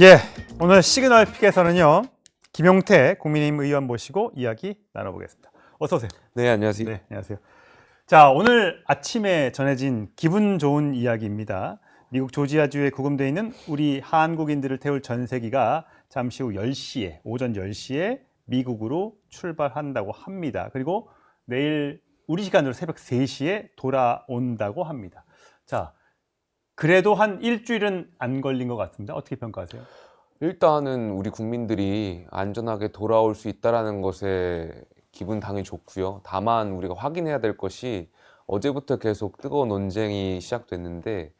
예, 오늘 시그널 픽에서는요 김용태 국민의힘 의원 모시고 이야기 나눠보겠습니다. 어서 오세요. 네, 안녕하세요. 네, 안녕하세요. 자, 오늘 아침에 전해진 기분 좋은 이야기입니다. 미국 조지아주에 구금되어 있는 우리 한국인들을 태울 전세기가 잠시 후 10시에 오전 10시에 미국으로 출발한다고 합니다. 그리고 내일 우리 시간으로 새벽 3시에 돌아온다고 합니다. 자, 그래도 한 일주일은 안 걸린 것 같습니다. 어떻게 평가하세요? 일단은 우리 국민들이 안전하게 돌아올 수 있다라는 것에 기분 당연히 좋고요. 다만 우리가 확인해야 될 것이 어제부터 계속 뜨거운 논쟁이 시작됐는데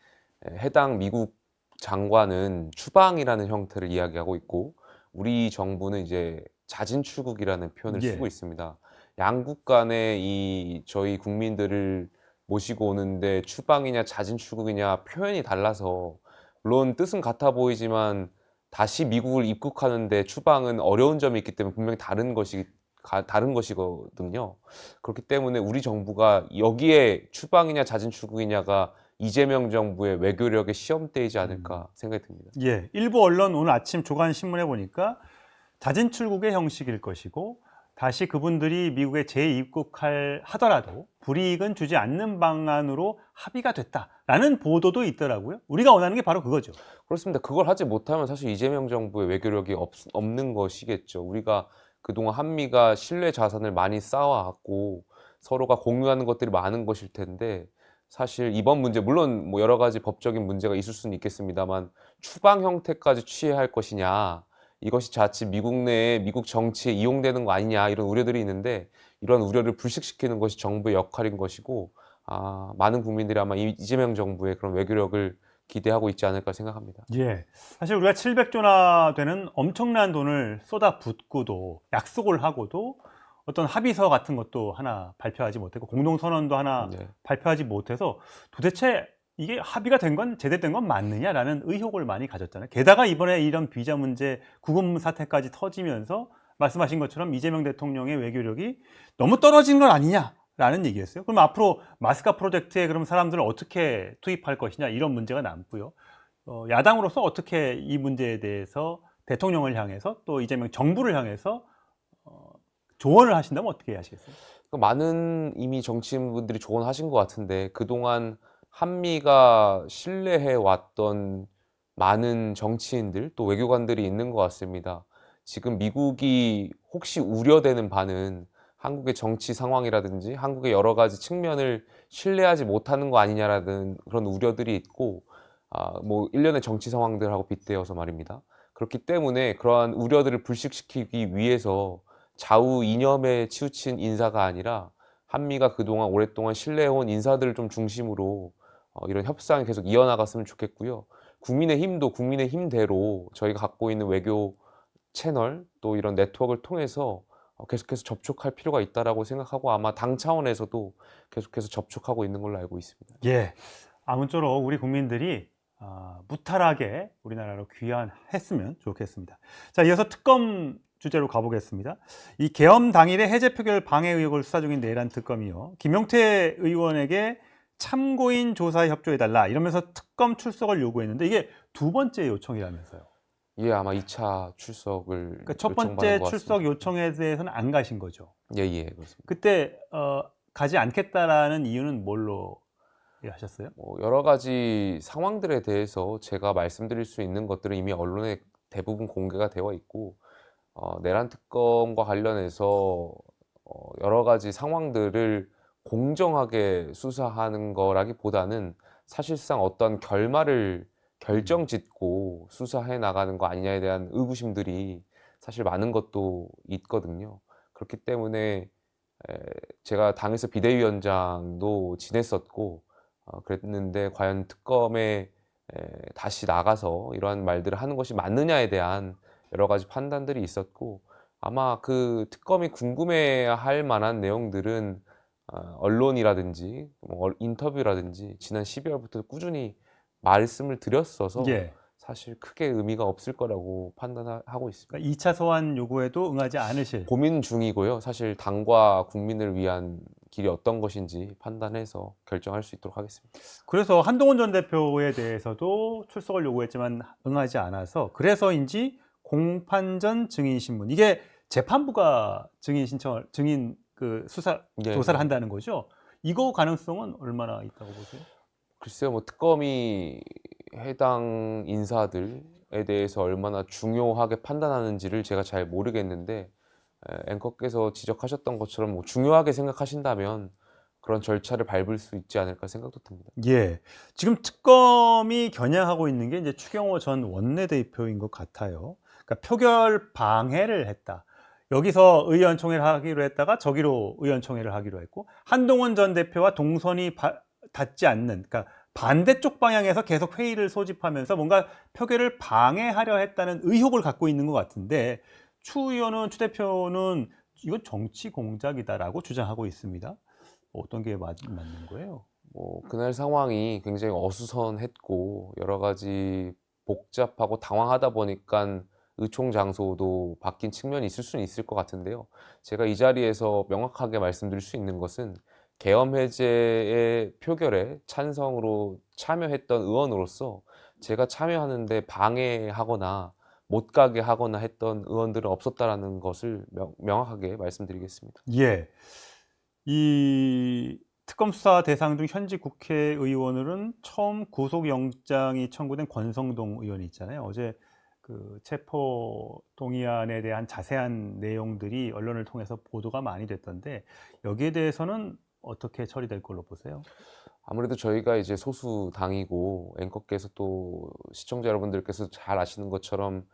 에, 해당 미국 장관은 추방이라는 형태를 이야기하고 있고 우리 정부는 이제 자진 출국이라는 표현을 예. 쓰고 있습니다. 양국 간에 이 저희 국민들을 모시고 오는데 추방이냐 자진 출국이냐 표현이 달라서 물론 뜻은 같아 보이지만 다시 미국을 입국하는데 추방은 어려운 점이 있기 때문에 분명히 다른 것이 가- 다른 것이거든요. 그렇기 때문에 우리 정부가 여기에 추방이냐 자진 출국이냐가 이재명 정부의 외교력의 시험대이지 않을까 생각이 듭니다. 예, 일부 언론 오늘 아침 조간 신문에 보니까 자진 출국의 형식일 것이고 다시 그분들이 미국에 재입국할 하더라도 불이익은 주지 않는 방안으로 합의가 됐다라는 보도도 있더라고요. 우리가 원하는 게 바로 그거죠. 그렇습니다. 그걸 하지 못하면 사실 이재명 정부의 외교력이 없, 없는 것이겠죠. 우리가 그동안 한미가 신뢰 자산을 많이 쌓아왔고 서로가 공유하는 것들이 많은 것일 텐데 사실 이번 문제 물론 뭐 여러 가지 법적인 문제가 있을 수는 있겠습니다만 추방 형태까지 취해야 할 것이냐 이것이 자칫 미국 내에 미국 정치에 이용되는 거 아니냐 이런 우려들이 있는데 이런 우려를 불식시키는 것이 정부의 역할인 것이고 아, 많은 국민들이 아마 이- 이재명 정부의 그런 외교력을 기대하고 있지 않을까 생각합니다. 예. 사실 우리가 700조나 되는 엄청난 돈을 쏟아붓고도 약속을 하고도 어떤 합의서 같은 것도 하나 발표하지 못했고 공동선언도 하나 네. 발표하지 못해서 도대체 이게 합의가 된 건 제대로 된건 맞느냐라는 의혹을 많이 가졌잖아요. 게다가 이번에 이런 비자 문제 구금 사태까지 터지면서 말씀하신 것처럼 이재명 대통령의 외교력이 너무 떨어진 건 아니냐라는 얘기였어요. 그럼 앞으로 마스카 프로젝트에 그럼 사람들을 어떻게 투입할 것이냐 이런 문제가 남고요. 어, 야당으로서 어떻게 이 문제에 대해서 대통령을 향해서 또 이재명 정부를 향해서 어, 조언을 하신다면 어떻게 하시겠어요? 그 많은 이미 정치인분들이 조언하신 것 같은데 그동안 한미가 신뢰해 왔던 많은 정치인들 또 외교관들이 있는 것 같습니다. 지금 미국이 혹시 우려되는 바는 한국의 정치 상황이라든지 한국의 여러 가지 측면을 신뢰하지 못하는 거 아니냐라는 그런 우려들이 있고 아, 뭐 일련의 정치 상황들하고 빗대어서 말입니다. 그렇기 때문에 그러한 우려들을 불식시키기 위해서 좌우 이념에 치우친 인사가 아니라 한미가 그동안 오랫동안 신뢰해온 인사들을 좀 중심으로 어, 이런 협상이 계속 이어나갔으면 좋겠고요. 국민의 힘도 국민의 힘대로 저희가 갖고 있는 외교 채널 또 이런 네트워크를 통해서 어, 계속해서 접촉할 필요가 있다라고 생각하고 아마 당 차원에서도 계속해서 접촉하고 있는 걸로 알고 있습니다. 예. 아무쪼록 우리 국민들이 아, 무탈하게 우리나라로 귀환했으면 좋겠습니다. 자, 이어서 특검 주제로 가보겠습니다. 이 계엄 당일에 해제 표결 방해 의혹을 수사 중인 내란 특검이요. 김용태 의원에게 참고인 조사에 협조해달라 이러면서 특검 출석을 요구했는데 이게 두 번째 요청이라면서요. 예, 아마 2차 출석을 그러니까 첫 번째 것 출석. 요청에 대해서는 안 가신 거죠. 예, 예, 그렇습니다. 그때 어, 가지 않겠다라는 이유는 뭘로 하셨어요? 뭐 여러 가지 상황들에 대해서 제가 말씀드릴 수 있는 것들은 이미 언론에 대부분 공개가 되어 있고 어, 내란 특검과 관련해서 어, 여러 가지 상황들을 공정하게 수사하는 거라기보다는 사실상 어떤 결말을 결정짓고 수사해 나가는 거 아니냐에 대한 의구심들이 사실 많은 것도 있거든요. 그렇기 때문에 에, 제가 당에서 비대위원장도 지냈었고 어, 그랬는데 과연 특검에 에, 다시 나가서 이러한 말들을 하는 것이 맞느냐에 대한 여러 가지 판단들이 있었고 아마 그 특검이 궁금해할 만한 내용들은 어, 언론이라든지 뭐 어- 인터뷰라든지 지난 12월부터 꾸준히 말씀을 드렸어서 예. 사실 크게 의미가 없을 거라고 판단하고 있습니다. 그러니까 2차 소환 요구에도 응하지 않으실. 고민 중이고요. 사실 당과 국민을 위한 길이 어떤 것인지 판단해서 결정할 수 있도록 하겠습니다. 그래서 한동훈 전 대표에 대해서도 출석을 요구했지만 응하지 않아서 그래서인지 공판 전 증인 신문 이게 재판부가 증인 신청을 증인 그 수사 예. 조사를 한다는 거죠. 이거 가능성은 얼마나 있다고 보세요? 글쎄요, 뭐 특검이 해당 인사들에 대해서 얼마나 중요하게 판단하는지를 제가 잘 모르겠는데 에, 앵커께서 지적하셨던 것처럼 뭐 중요하게 생각하신다면 그런 절차를 밟을 수 있지 않을까 생각도 듭니다. 예. 지금 특검이 겨냥하고 있는 게 이제 추경호 전 원내대표인 것 같아요. 그러니까 표결 방해를 했다. 여기서 의원총회를 하기로 했다가 저기로 의원총회를 하기로 했고 한동훈 전 대표와 동선이 바- 닿지 않는 그러니까 반대쪽 방향에서 계속 회의를 소집하면서 뭔가 표결을 방해하려 했다는 의혹을 갖고 있는 것 같은데 추 의원은 추 대표는 이건 정치 공작이다라고 주장하고 있습니다. 어떤 게 맞, 맞는 거예요? 뭐 그날 상황이 굉장히 어수선했고 여러 가지 복잡하고 당황하다 보니까 의총 장소도 바뀐 측면이 있을 수는 있을 것 같은데요. 제가 이 자리에서 명확하게 말씀드릴 수 있는 것은 계엄 해제의 표결에 찬성으로 참여했던 의원으로서 제가 참여하는데 방해하거나 못 가게 하거나 했던 의원들은 없었다라는 것을 명, 명확하게 말씀드리겠습니다. 예. 이 특검 수사 대상 중 현직 국회의원으로는 처음 구속영장이 청구된 권성동 의원이 있잖아요. 어제 그 체포 동의안에 대한 자세한 내용들이 언론을 통해서 보도가 많이 됐던데 여기에 대해서는 어떻게 처리될 걸로 보세요? 아무래도 저희가 이제 소수 당이고 앵커께서 또 시청자 여러분들께서 잘 아시는 것처럼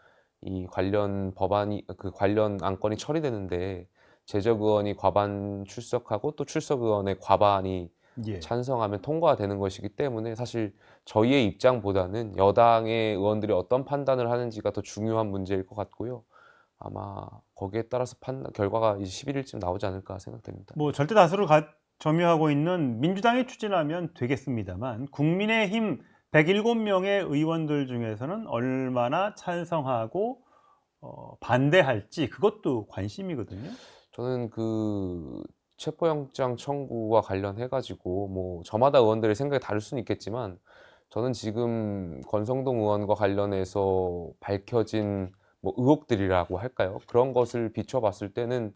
이 관련 법안이 그 관련 안건이 처리되는데 제적 의원이 과반 출석하고 또 출석 의원의 과반이 예. 찬성하면 통과되는 것이기 때문에 사실 저희의 입장보다는 여당의 의원들이 어떤 판단을 하는지가 더 중요한 문제일 것 같고요. 아마 거기에 따라서 판단 결과가 이제 11일쯤 나오지 않을까 생각됩니다. 뭐 절대 다수를 가, 점유하고 있는 민주당이 추진하면 되겠습니다만 국민의힘 107명의 의원들 중에서는 얼마나 찬성하고 어, 반대할지 그것도 관심이거든요. 저는 그 체포영장 청구와 관련해 가지고 뭐 저마다 의원들의 생각이 다를 수는 있겠지만 저는 지금 권성동 의원과 관련해서 밝혀진 뭐 의혹들이라고 할까요? 그런 것을 비춰봤을 때는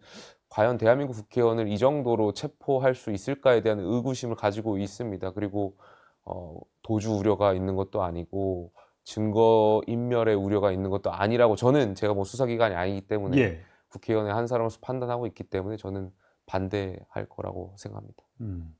과연 대한민국 국회의원을 이 정도로 체포할 수 있을까에 대한 의구심을 가지고 있습니다. 그리고 어, 도주 우려가 있는 것도 아니고 증거 인멸의 우려가 있는 것도 아니라고 저는 제가 뭐 수사기관이 아니기 때문에 예. 국회의원의 한 사람으로서 판단하고 있기 때문에 저는 반대할 거라고 생각합니다. 음.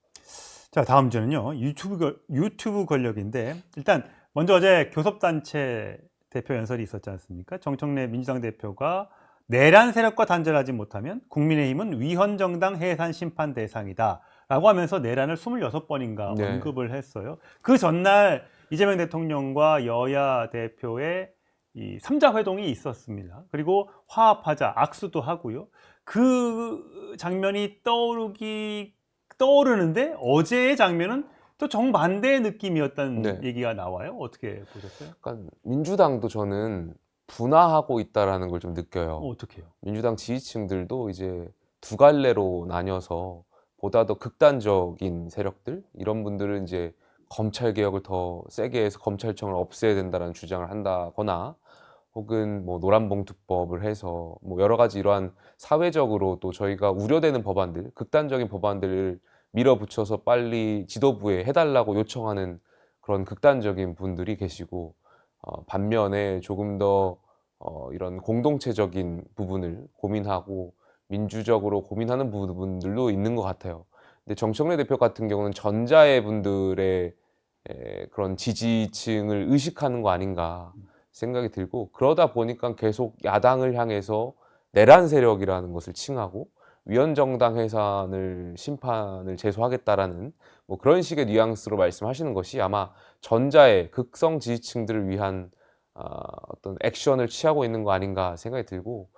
자 다음 주는요 유튜브 걸- 유튜브 권력인데 일단 먼저 어제 교섭단체 대표 연설이 있었지 않습니까? 정청래 민주당 대표가 내란 세력과 단절하지 못하면 국민의힘은 위헌 정당 해산 심판 대상이다 라고 하면서 내란을 26번인가 네. 언급을 했어요. 그 전날 이재명 대통령과 여야 대표의 이 3자 회동이 있었습니다. 그리고 화합하자 악수도 하고요. 그 장면이 떠오르기 떠오르는데 어제의 장면은 또 정반대의 느낌이었다는 네. 얘기가 나와요. 어떻게 보셨어요? 약간 민주당도 저는 분화하고 있다라는 걸 좀 느껴요. 어, 어떻게요? 민주당 지지층들도 이제 두 갈래로 나뉘어서 보다 더 극단적인 세력들 이런 분들은 이제 검찰 개혁을 더 세게 해서 검찰청을 없애야 된다는 주장을 한다거나 혹은 뭐 노란봉투법을 해서 뭐 여러 가지 이러한 사회적으로 또 저희가 우려되는 법안들 극단적인 법안들을 밀어붙여서 빨리 지도부에 해달라고 요청하는 그런 극단적인 분들이 계시고 어, 반면에 조금 더 어, 이런 공동체적인 부분을 고민하고 민주적으로 고민하는 부분들도 있는 것 같아요. 근데 정청래 대표 같은 경우는 전자의 분들의 에, 그런 지지층을 의식하는 거 아닌가 생각이 들고 그러다 보니까 계속 야당을 향해서 내란 세력이라는 것을 칭하고 위헌정당 해산을 심판을 제소하겠다라는 뭐 그런 식의 뉘앙스로 말씀하시는 것이 아마 전자의 극성 지지층들을 위한 아, 어떤 액션을 취하고 있는 거 아닌가 생각이 들고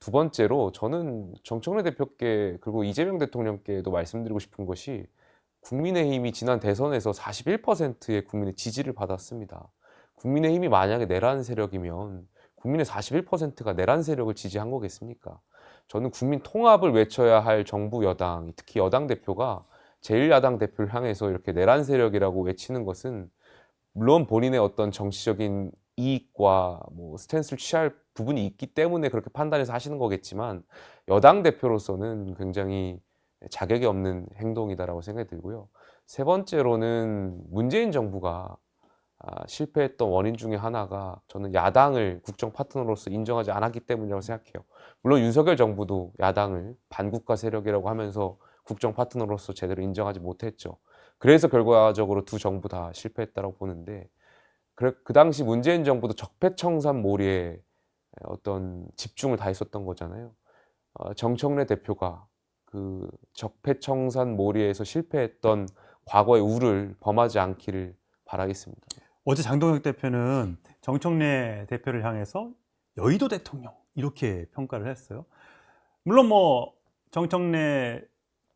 두 번째로 저는 정청래 대표께 그리고 이재명 대통령께도 말씀드리고 싶은 것이 국민의힘이 지난 대선에서 41%의 국민의 지지를 받았습니다. 국민의힘이 만약에 내란 세력이면 국민의 41%가 내란 세력을 지지한 거겠습니까? 저는 국민 통합을 외쳐야 할 정부 여당, 특히 여당 대표가 제1야당 대표를 향해서 이렇게 내란 세력이라고 외치는 것은 물론 본인의 어떤 정치적인 이익과 뭐 스탠스를 취할 부분이 있기 때문에 그렇게 판단해서 하시는 거겠지만 여당 대표로서는 굉장히 자격이 없는 행동이다라고 생각이 들고요. 세 번째로는 문재인 정부가 아, 실패했던 원인 중에 하나가 저는 야당을 국정 파트너로서 인정하지 않았기 때문이라고 생각해요. 물론 윤석열 정부도 야당을 반국가 세력이라고 하면서 국정 파트너로서 제대로 인정하지 못했죠. 그래서 결과적으로 두 정부 다 실패했다고 보는데 그, 그 당시 문재인 정부도 적폐청산 몰이에 어떤 집중을 다 했었던 거잖아요. 어, 정청래 대표가 그 적폐청산 몰이에서 실패했던 과거의 우를 범하지 않기를 바라겠습니다. 어제 장동혁 대표는 정청래 대표를 향해서 여의도 대통령 이렇게 평가를 했어요. 물론 뭐 정청래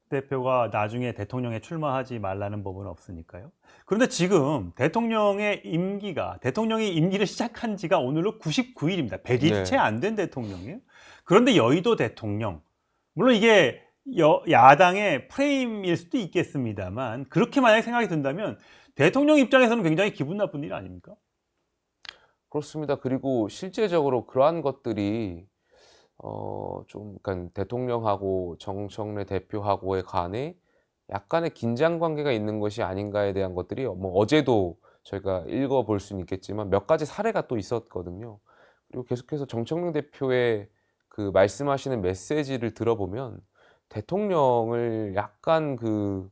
대표가 나중에 대통령에 출마하지 말라는 법은 없으니까요. 그런데 지금 대통령의 임기가 대통령이 임기를 시작한 지가 오늘로 99일입니다. 100일 채 네. 안된 대통령이에요. 그런데 여의도 대통령 물론 이게 여, 야당의 프레임일 수도 있겠습니다만 그렇게 만약에 생각이 든다면 대통령 입장에서는 굉장히 기분 나쁜 일 아닙니까? 그렇습니다. 그리고 실제적으로 그러한 것들이 어, 좀, 그러니까 대통령하고 정청래 대표하고의 간에 약간의 긴장 관계가 있는 것이 아닌가에 대한 것들이 뭐 어제도 저희가 읽어볼 수는 있겠지만 몇 가지 사례가 또 있었거든요. 그리고 계속해서 정청래 대표의 그 말씀하시는 메시지를 들어보면 대통령을 약간 그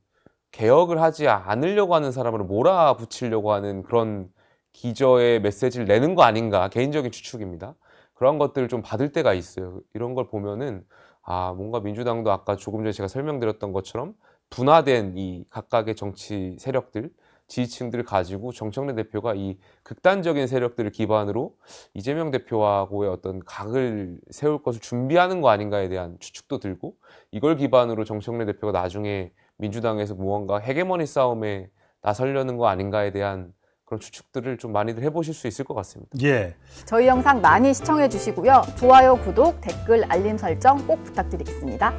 개혁을 하지 않으려고 하는 사람으로 몰아붙이려고 하는 그런 기저의 메시지를 내는 거 아닌가 개인적인 추측입니다. 그런 것들을 좀 받을 때가 있어요. 이런 걸 보면은 아 뭔가 민주당도 아까 조금 전에 제가 설명드렸던 것처럼 분화된 이 각각의 정치 세력들 지지층들을 가지고 정청래 대표가 이 극단적인 세력들을 기반으로 이재명 대표하고의 어떤 각을 세울 것을 준비하는 거 아닌가에 대한 추측도 들고 이걸 기반으로 정청래 대표가 나중에 민주당에서 무언가 헤게모니 싸움에 나서려는 거 아닌가에 대한 그런 추측들을 좀 많이들 해보실 수 있을 것 같습니다. 예. 저희 영상 많이 시청해 주시고요. 좋아요, 구독, 댓글, 알림 설정 꼭 부탁드리겠습니다.